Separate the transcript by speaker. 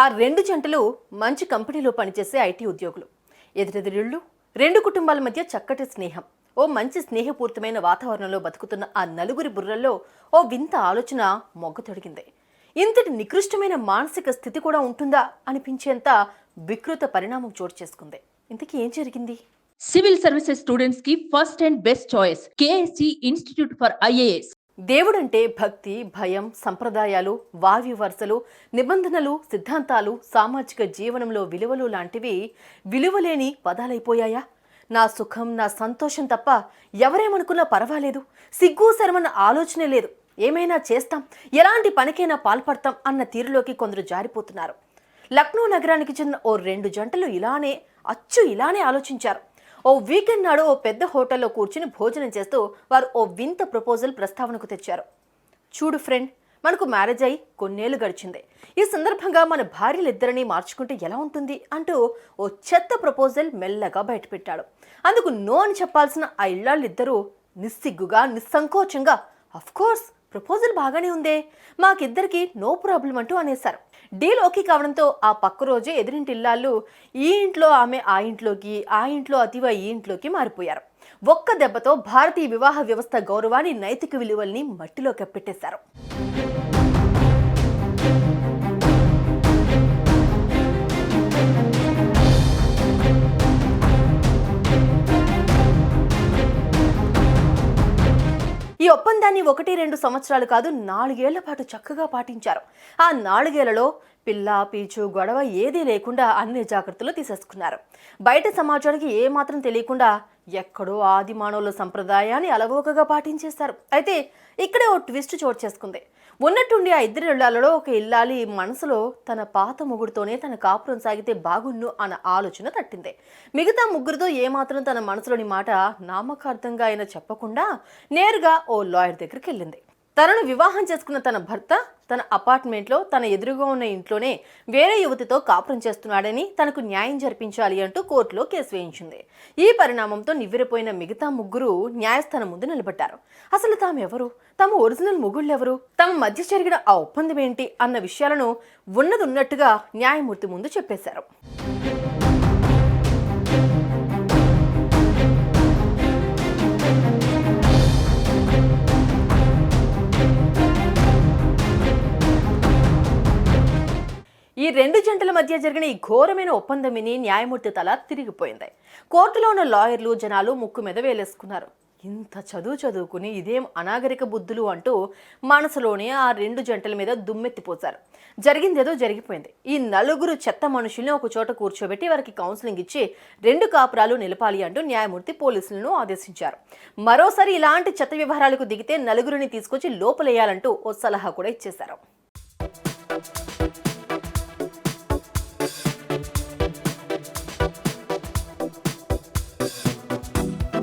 Speaker 1: ఆ రెండు జంటలు మంచి కంపెనీలో పనిచేసే ఐటీ ఉద్యోగులు. ఎదురెదురిళ్ళు రెండు కుటుంబాల మధ్య చక్కటి స్నేహం. ఓ మంచి స్నేహపూరితమైన వాతావరణంలో బతుకుతున్న ఆ నలుగురి బుర్రల్లో ఓ వింత ఆలోచన మొగ్గ తొడిగింది. ఇంతటి నికృష్టమైన మానసిక స్థితి కూడా ఉంటుందా అనిపించేంత వికృత పరిణామం చోటు చేసుకుంది. ఇంతకీ ఏం జరిగింది?
Speaker 2: సివిల్ సర్వీసెస్ స్టూడెంట్స్కి first and best choice KSC institute for IAS.
Speaker 1: దేవుడంటే భక్తి భయం సంప్రదాయాలు వావి వరుసలు నిబంధనలు సిద్ధాంతాలు సామాజిక జీవనంలో విలువలు లాంటివి విలువలేని పదాలైపోయాయా? నా సుఖం నా సంతోషం తప్ప ఎవరేమనుకున్నా పర్వాలేదు. సిగ్గు శరమన్న ఆలోచనే లేదు. ఏమైనా చేస్తాం? ఎలాంటి పనికైనా పాల్పడతాం అన్న తీరులోకి కొందరు జారిపోతున్నారు. లక్నో నగరానికి చెందిన ఓ రెండు జంటలు ఇలానే అచ్చు ఇలానే ఆలోచించారు. ఓ వీకెండ్ నాడు ఓ పెద్ద హోటల్లో కూర్చుని భోజనం చేస్తూ వారు ఓ వింత ప్రపోజల్ ప్రస్తావనకు తెచ్చారు. చూడు ఫ్రెండ్ మనకు మ్యారేజ్ అయి కొన్నేళ్ళు గడిచింది. ఈ సందర్భంగా మన భార్యలిద్దరినీ మార్చుకుంటే ఎలా ఉంటుంది అంటూ ఓ చెత్త ప్రపోజల్ మెల్లగా బయటపెట్టాడు. అందుకు నో అని చెప్పాల్సిన ఆ ఇళ్ళాళ్ళిద్దరూ నిస్సిగ్గుగా నిస్సంకోచంగా కోర్స్ ప్రపోజల్ బాగానే ఉందే. మాకిద్దరికి నో ప్రాబ్లం అంటూ అనేశారు. డీల్ ఓకే కావడంతో ఆ పక్క రోజే ఎదురింటి ఇల్లాళ్ళు ఈ ఇంట్లో ఆమె ఆ ఇంట్లోకి ఆ ఇంట్లో అతివ ఈ ఇంట్లోకి మారిపోయారు. ఒక్క దెబ్బతో భారతీయ వివాహ వ్యవస్థ గౌరవాన్ని నైతిక విలువల్ని మట్టిలో కప్పెట్టేశారు ఈ ఒప్పందాన్ని ఒకటి రెండు సంవత్సరాలు కాదు నాలుగేళ్ళ పాటు చక్కగా పాటించారు. ఆ నాలుగేళ్ళలో పిల్ల పీచు గొడవ ఏదీ లేకుండా అన్ని జాగ్రత్తలు తీసేసుకున్నారు. బయట సమాజానికి ఏమాత్రం తెలియకుండా ఎక్కడో ఆది మానవుల సంప్రదాయాన్ని అలవోకగా పాటించేస్తారు అయితే ఇక్కడే ఓ ట్విస్ట్ చోటు చేసుకుంది. ఉన్నట్టుండి ఆ ఇద్దరి ఇళ్ళలో ఒక ఇల్లాలి మనసులో తన పాత ముగ్గురితోనే తన కాపురం సాగితే బాగున్ను అన్న ఆలోచన తట్టింది. మిగతా ముగ్గురితో ఏమాత్రం తన మనసులోని మాట నామకార్థంగా అయినా చెప్పకుండా నేరుగా ఓ లాయర్ దగ్గరికి వెళ్ళింది. తనను వివాహం చేసుకున్న తన భర్త తన అపార్ట్మెంట్లో తన ఎదురుగా ఉన్న ఇంట్లోనే వేరే యువతితో కాపురం చేస్తున్నాడని తనకు న్యాయం జరిపించాలి అంటూ కోర్టులో కేసు వేయించింది. ఈ పరిణామంతో నివ్వెరపోయిన మిగతా ముగ్గురు న్యాయస్థానం ముందు నిలబడ్డారు. అసలు తాము ఎవరు? తమ ఒరిజినల్ ఎవరు? తమ మధ్య జరిగిన ఆ ఒప్పందం ఏంటి? అన్న విషయాలను ఉన్నది ఉన్నట్టుగా న్యాయమూర్తి ముందు చెప్పేశారు. ఈ రెండు జంటల మధ్య జరిగిన ఈ ఘోరమైన ఒప్పందం విని న్యాయమూర్తి తల తిరిగిపోయింది. కోర్టులో ఉన్న లాయర్లు జనాలు ముక్కు మీద వేలేసుకున్నారు. ఇంత చదువు చదువుకుని ఇదేం అనాగరిక బుద్ధులు అంటూ మనసులోనే ఆ రెండు జంటల మీద దుమ్మెత్తిపోశారు. జరిగిందేదో జరిగిపోయింది. ఈ నలుగురు చెత్త మనుషుల్ని ఒక చోట కూర్చోబెట్టి వారికి కౌన్సిలింగ్ ఇచ్చి రెండు కాపురాలు నిలపాలి అంటూ న్యాయమూర్తి పోలీసులను ఆదేశించారు. మరోసారి ఇలాంటి చెత్త వ్యవహారాలకు దిగితే నలుగురిని తీసుకొచ్చి లోపలేయాలంటూ ఓ సలహా కూడా ఇచ్చేశారు.